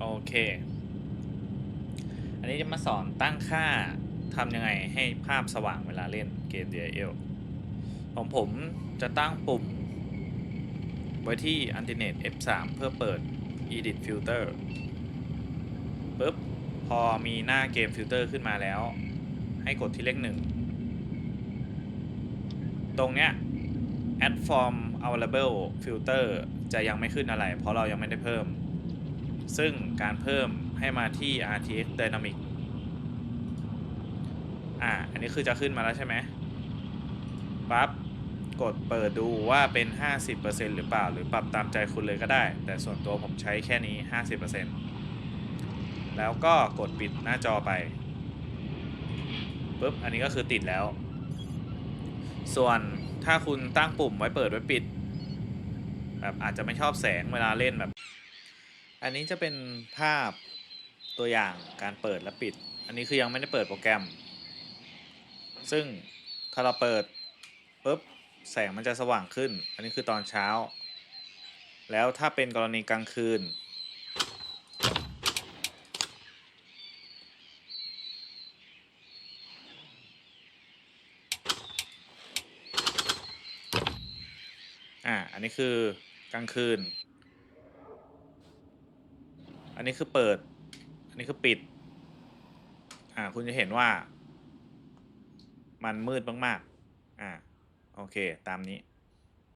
โอเค อันนี้จะมาสอนตั้งค่าทำยังไงให้ภาพสว่างเวลาเล่นเกม DLL ของผมจะตั้งปุ่ม ไว้ที่ Alternate F3 เพื่อเปิด Edit Filter ปุ๊บ พอมีหน้าเกมฟิลเตอร์ขึ้นมาแล้ว ให้กดที่เลขหนึ่ง ตรงเนี้ย add form available filter จะยังไม่ขึ้นอะไร เพราะเรายังไม่ได้เพิ่ม ซึ่งการเพิ่มให้มาที่ RTX Dynamic อ่า อันนี้คือจะขึ้นมาแล้วใช่ไหมปั๊บ กดเปิดดูว่าเป็น 50%หรือเปล่า หรือปรับตามใจคุณเลยก็ได้ แต่ส่วนตัวผมใช้แค่นี้ 50%แล้วก็กดปิดหน้าจอไปปุ๊บ อันนี้ก็คือติดแล้ว ส่วนถ้าคุณตั้งปุ่มไว้เปิดไว้ปิด แบบอาจจะไม่ชอบแสงเวลาเล่นแบบ อันนี้จะเป็นภาพตัวอย่างการเปิดและปิด อันนี้คือยังไม่ได้เปิดโปรแกรม ซึ่งถ้าเราเปิดปุ๊บแสงมันจะสว่างขึ้น อันนี้คือตอนเช้า แล้วถ้าเป็นกรณีกลางคืน อ่า อันนี้คือกลางคืน อันนี้คือเปิด อันนี้คือปิด อ่า คุณจะเห็นว่า มันมืดมาก ๆ อ่า โอเค ตามนี้